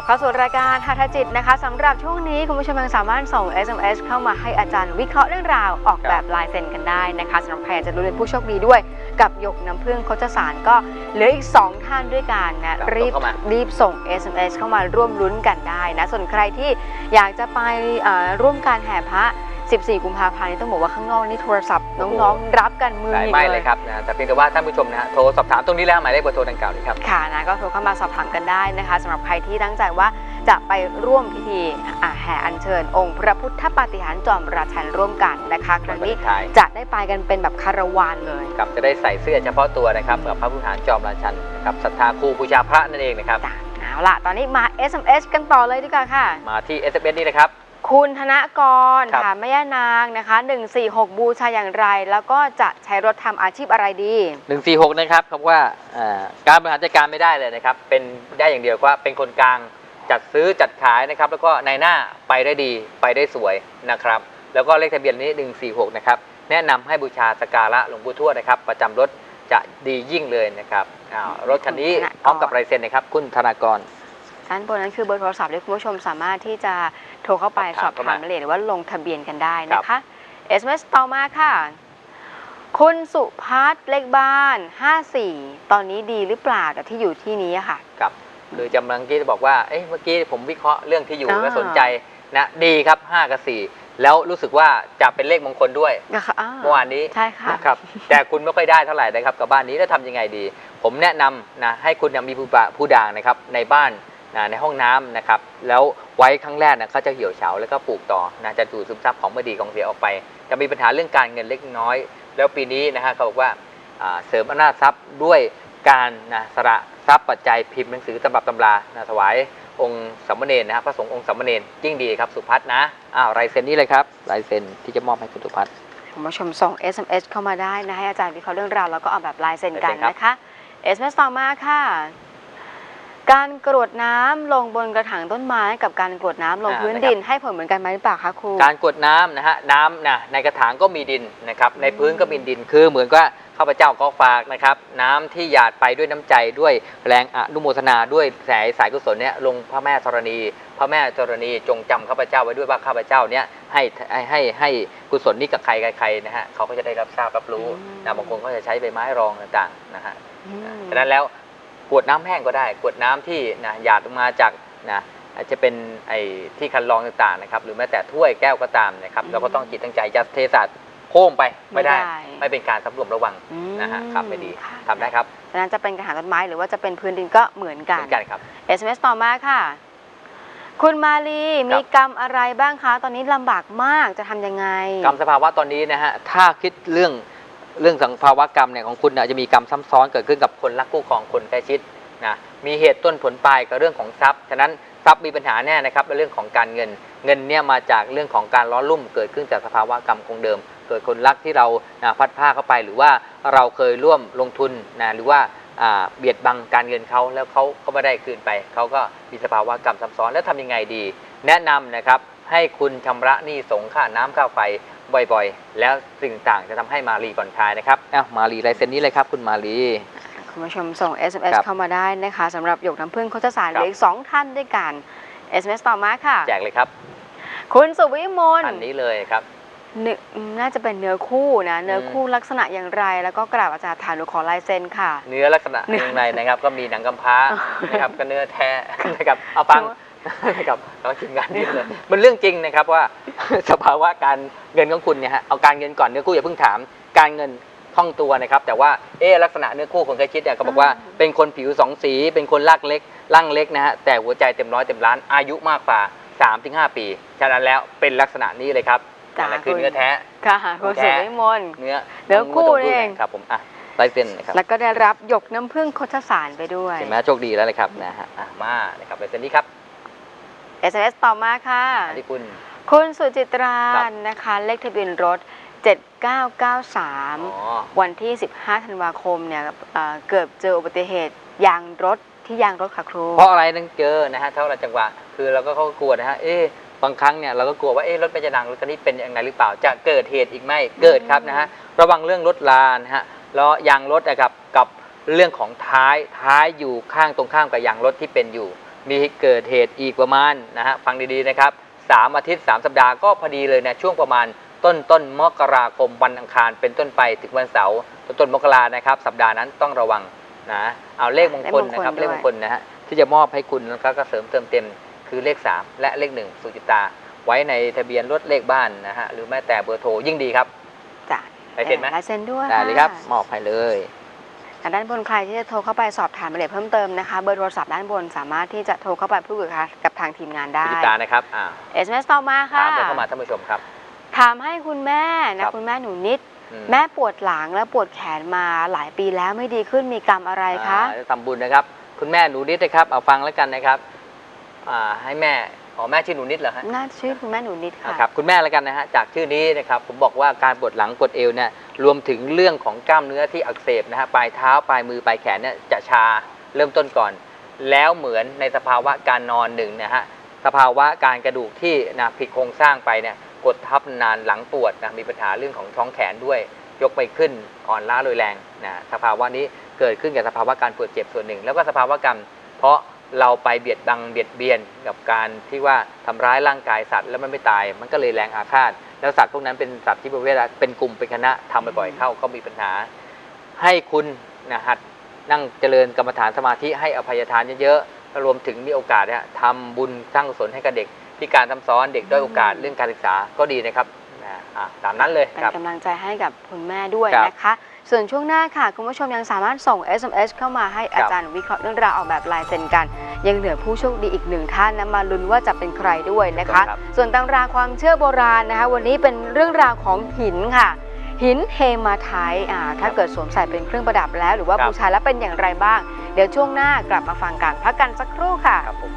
ลับเข้าสู่รายการหัตถจิตนะคะสำหรับช่วงนี้คุณผู้ชมยังสามารถส่ง SMS เข้ามาให้อาจารย์วิเคราะห์เรื่องราวออกแบบลายเซ็นกันได้นะคะสำหรับใครอยากจะรู้เป็นผู้โชคดีด้วย กับหยกน้ำพึ่งโคจสารก็เหลืออีก 2 ท่านด้วยกันนะครับรีบส่งเข้ามารีบส่ง SMS เข้ามาร่วมลุ้นกันได้นะส่วนใครที่อยากจะไปเอ่อร่วมการแห่พระ 14 กุมภาพันธ์นี้ต้องบอกว่าข้างนอกนี่โทรศัพท์น้องๆ รับกันมือสายหงิกไม่เลเลยยครับนะแต่เพียงแต่ว่าท่านผู้ชมนะฮะโทรสอบถามตรงนี้แล้วหมายเลขเบอร์โทรดังกล่าวนี้ครับ ค่ะนะก็โทรเข้ามาสอบถามกันได้นะคะสำหรับใครที่ตั้งใจว่าจะไปร่วมพิธีอ่าแห่อัญเชิญ องค์พระพุทธปาฏิหาริย์จอมราชันร่วมกันนะคะครั้งนี้วันวาเลนไทน์ จะได้ไปกันเป็นแบบคาราวานเลยครับจะได้ใส่เสื้อเฉพาะตัวนะครับกับพระพุทธหารจอมราชันนะครับศรัทธาครูบูชาพระนั่นเองนะครับ จ้ะเอาล่ะ ตอนนี้มา SMS กันต่อเลยดีกว่าค่ะ มาที่ s อ s นี่นะครับ คุณธนกรครับค่ะแม่ย่านางนะคะ 146 บูชาอย่างไร แล้วก็จะใช้รถทำอาชีพอะไรดี146นะครับคำว่าเอ่อการบริหารจัดการไม่ได้เลยนะครับ เป็นได้อย่างเดียวว่าเป็นคนกลางจัดซื้อจัดขายนะครับ แล้วก็ในหน้าไปได้ดีไปได้สวยนะครับ แล้วก็เลขทะเบียนนี้146นะครับแนะนำให้บูชาสกการะหลวงปู่ทวดนะครับ ประจำรถจะดียิ่งเลยนะครับอ้าวรถคันนี้คุณธนากรพร้อมกับลายเซ็นนะครับ คุณธนากรด้านบนนั้นคือเบอร์โทรศัพท์ที่คุณผู้ชมสามารถที่จะ โทรเข้าไปสสออบบถามถามเข้ามารายละเอียดหรือว่าลงทะเบียนกันได้นะคะ SMS ต่อมาค่ะ คุณสุพัฒน์เลขบ้าน 54 ตอนนี้ดีหรือเปล่าแต่ที่อยู่ที่นี้อะค่ะ ครับคือจำลังกี้จะบอกว่าเอ๊ะเมื่อกี้ผมวิเคราะห์เรื่องที่อยู่อ่าและสนใจนะดีครับ 5 กับ 4 แล้วรู้สึกว่าจะเป็นเลขมงคลด้วยนะคะอ่าเมื่อวานนี้ใช่ค่ะนะครับแต่คุณไม่ค่อยได้เท่าไหร่นะครับกับบ้านนี้แล้วทำยังไงดี ผมแนะนำนะให้คุณนะมีผู้ปะผู้ด่างนะครับในบ้าน นะในห้องน้ำนะครับ แล้วไว้ครั้งแรกนะเขาจะเหี่ยวเฉาแล้วก็ปลูกต่อนะจะดูดซึมซับของไม่ดีของเสียออกไป จะมีปัญหาเรื่องการเงินเล็กน้อย แล้วปีนี้นะฮะเขาบอกว่าเสริมอำนาจทรัพย์ด้วยการนะสละทรัพย์ปัจจัยพิมพ์หนังสือตำรับตำรานะถวายองค์สามเณรนะครับพระสงฆ์องค์สามเณรยิ่งดีครับสุพัฒนะอ้าวลายเซ็นนี้เลยครับลายเซ็นที่จะมอบให้คุณสุพัฒน์คุณผู้ชมส่ง SMS เข้ามาได้นะให้อาจารย์วิเคราะห์เรื่องราวแล้วก็เอาแบบลายเซ็นกันลายเซ็นครับนะคะ SMS ต่อมาค่ะ การกรวดน้ำลงบนกระถางต้นไม้กับการกรวดน้ำลงพื้นดินให้ผลเหมือนกันไหมหรือเปล่าคะครู การกรวดน้ำนะฮะน้ำนะในกระถางก็มีดินนะครับในพื้นก็มีดินคือเหมือนกับข้าพเจ้าก็ฝากนะครับน้ำที่หยาดไปด้วยน้ำใจด้วยแรงอนุโมทนาด้วยสายสายกุศลเนี่ยลงพระแม่ธรณี พระแม่ธรณีจงจำข้าพเจ้าไว้ด้วยว่าข้าพเจ้าเนี่ยให้ให้ให้ให้กุศลนี้กับใครใครๆนะฮะเขาก็จะได้รับทราบรับรู้อืม นะบางคนก็จะใช้ใบไม้รองต่างๆนะฮะอืม ฉะนั้นแล้ว กรวดน้ำแห้งก็ได้กรวดน้ำที่นะหยาดลงมาจากนะอาจจะเป็นไอ้ที่คันรองต่างๆนะครับหรือแม้แต่ถ้วยแก้วก็ตามนะครับอืมเราก็ต้องจิตตั้งใจจะเทศะโค้งไปไม่ได้ ไม่ได้ไม่เป็นการสำรวมระวังอืมนะฮะครับไม่ดีค่ะทำได้ครับฉะนั้นจะเป็นกระถางต้นไม้หรือว่าจะเป็นพื้นดินก็เหมือนเหกันมือนกันครับ SMS ต่อมาค่ะ คุณมาลีมีกรรมอะไรบ้างคะ ตอนนี้ลำบากมากจะทำยังไง กรรมสภาวะตอนนี้นะฮะถ้าคิดเรื่อง เรื่องสังภาวะกรรมเนี่ยของคุณเนี่ยจะมีกรรมซ้ำซ้อนเกิดขึ้นกับคนรักคู่ครองคนใกล้ชิดนะมีเหตุต้นผลปลายกับเรื่องของทรัพย์ฉะนั้นทรัพย์มีปัญหาแน่นะครับในเรื่องของการเงิน เงินเนี่ยมาจากเรื่องของการล้อลุ่ม เกิดขึ้นจากสภาวะกรรมคงเดิม เกิดคนรักที่เรานะพัดผ้าเข้าไป หรือว่าเราเคยร่วมลงทุนนะหรือว่าเบียดบังการเงินเขาแล้วเขาเขาไม่ได้คืนไปเขาก็มีสภาวะกรรมซ้ำซ้อนแล้วทำยังไงดี แนะนำนะครับให้คุณชำระหนี้สงค่าน้ำค่าไฟ บ่อยๆ แล้วสิ่งต่างจะทำให้มารีผ่อนคลายนะครับอ้าวมารีลายเซ็นนี้เลยครับ คุณมารีคุณผู้ชมส่ง SMS ครับเข้ามาได้นะคะสำหรับหยกน้ำพึ่งโคจสารเหครับลืออีกสองท่านด้วยกัน SMS ต่อมาค่ะ แจกเลยครับ คุณสุวิมลอันนี้เลยครับเนื้อน่าจะเป็นเนื้อคู่นะ เนื้อคู่ลักษณะอย่างไร แล้วก็กราบอาจารย์ฐานหนูขอลายเซ็นค่ะ เนื้อลักษณะเนื้อข้างในนะครับ ก็มีหนังกำพร้านะครับก็เนื้อแท้นะครับเอาฟัง นะครับเราทีมงานนี่เลยมันเรื่องจริงนะครับว่าสภาวะการเงินของคุณเนี่ยฮะเอาการเงินก่อนเนื้อคู่อย่าเพิ่งถาม การเงินคล่องตัวนะครับ แต่ว่าเอ๊ะลักษณะเนื้อคู่คนใกล้ชิดเนี่ยก็บอกว่าอ่าเป็นคนผิวสองสี เป็นคนลากเล็กร่างเล็กนะฮะแต่หัวใจเต็มร้อยเต็มล้านอายุมากกว่า3-5ถึงปี ฉะนั้นแล้วเป็นลักษณะนี้เลยครับจ้ะนั่นคือเนื้อแท้ ค่ะคุณแท้สุวิมลเนื้อเนื้อคู่ต้นี่เองครับผมอะลายเส้นนะครับ แล้วก็ได้รับหยกน้ำพึ่งโคจสารไปด้วยเห็นไหมโชคดีแล้วเลยครับนะฮะอะมานะครับลายเส้นนี้ครับ SMS ต่อมาค่ะอันที่คุณ คุณสุจิตราครับ นะคะ เลขทะเบียนรถ7993อ๋อวันที่ 15 ธันวาคมเนี่ยเอ่อเกิดเจออุบัติเหตุยางรถที่ยางรถค่ะครู เพราะอะไรนั่งเจอนะฮะเท่าไรจังหวะคือเราก็เขาก็กลัวนะฮะเอ๊ะบางครั้งเนี่ยเราก็กลัวว่าเอ๊ะรถเป็นจะดังรถคันนี้เป็นยังไงหรือเปล่า จะเกิดเหตุอีกไหมเกิดครับนะฮะระวังเรื่องรถลานะฮะแล้วยางรถนะครับกับเรื่องของท้ายท้ายอยู่ข้างตรงข้ามกับยางรถที่เป็นอยู่ มีเกิดเหตุอีกประมาณนะฮะฟังดีๆนะครับสามอาทิตย์ 3 สัปดาห์ก็พอดีเลยนะช่วงประมาณต้นต้นมกราคมวันอังคารเป็นต้นไปถึงวันเสาร์ต้นต้นมกรานะครับ สัปดาห์นั้นต้องระวังนะเอาเลขมงคลนะครับเลเลขขมมงงคคลลด้วยนะฮะที่จะมอบให้คุณแล้วก็เสริมเติมเต็ม คือเลข 3 และเลข 1 สุจิตา ไว้ในทะเบียนรถเลขบ้านนะฮะหรือแม้แต่เบอร์โทรยิ่งดีครับจ้ะไปเซ็นไหมลายเซ็นด้วยได้เลยครับะมอบให้เลย ทางด้านบนใครที่จะโทรเข้าไปสอบถามรายละเอียดเพิ่มเติมนะคะ เบอร์โทรศัพท์ด้านบนสามารถที่จะโทรเข้าไปพูดคุยกับทางทีมงานได้สุจิตานะครับอ่า SMS ต่อมาถาค่ะมกันเข้ามาท่านผู้ชมครับ ถามให้คุณแม่นะครับคุณแม่หนูนิดอืมแม่ปวดหลังและปวดแขนมาหลายปีแล้วไม่ดีขึ้นมีกรรมอะไรคะอ่าจะทำบุญนะครับ คุณแม่หนูนิดนะครับเอาฟังแล้วกันนะครับอ่าให้แม่ อ๋อแม่ชื่อหนูนิดเหรอฮะน่าชื่อคุณแม่หนูนิดค่ะนะครับคุณแม่แล้วกันนะฮะจากชื่อนี้นะครับผมบอกว่าการปวดหลังปวดเอวเนี่ยรวมถึงเรื่องของกล้ามเนื้อที่อักเสบนะฮะปลายเท้าปลายมือปลายแขนเนี่ยจะชาเริ่มต้นก่อน แล้วเหมือนในสภาวะการนอนหนึ่งนะฮะสภาวะการกระดูกที่นะผิดโครงสร้างไปเนี่ยกดทับนานหลังปวดนะมีปัญหาเรื่องของท้องแขนด้วย ยกไปขึ้นอ่อนล้าโดยแรงนะสภาวะนี้เกิดขึ้นกับสภาวะการปวดเจ็บส่วนหนึ่ง แล้วก็สภาวะกรรมเพราะ เราไปเบียดบังเบียดเบียนกับการที่ว่าทำร้ายร่างกายสัตว์แล้วมันไม่ตาย มันก็เลยแรงอาฆาต แล้วสัตว์พวกนั้นเป็นสัตว์ที่ประเภทเป็นกลุ่มเป็นคณะทำบ่อยๆเข้าก็มีปัญหา ให้คุณนะหัดนั่งเจริญกรรมฐานสมาธิให้อภัยทานเยอะๆรวมถึงมีโอกาสเนี่ยทำบุญสร้างกุศลให้กับเด็กพิการทำซ้อนเด็กด้อยโอกาสเรื่องการศึกษาก็ดีนะครับนะอะตามนั้นเลยเป็นกำลังใจให้กับคุณแม่ด้วยนะคะ ส่วนช่วงหน้าค่ะ คุณผู้ชมยังสามารถส่ง SMS เข้ามาให้อาจารย์วิเคราะห์เรื่องราวออกแบบลายเซ็นกัน ยังเหลือผู้โชคดีอีกหนึ่งท่านนะมาลุ้นว่าจะเป็นใครด้วยนะคะครับส่วนตำราความเชื่อโบราณนะคะ วันนี้เป็นเรื่องราวของหินค่ะ หินเฮมาไทต์อ่าถ้าเกิดสวมใส่เป็นเครื่องประดับแล้ว หรือว่าครับบูชาแล้วเป็นอย่างไรบ้าง เดี๋ยวช่วงหน้ากลับมาฟังกันพักกันสักครู่ค่ะครับผม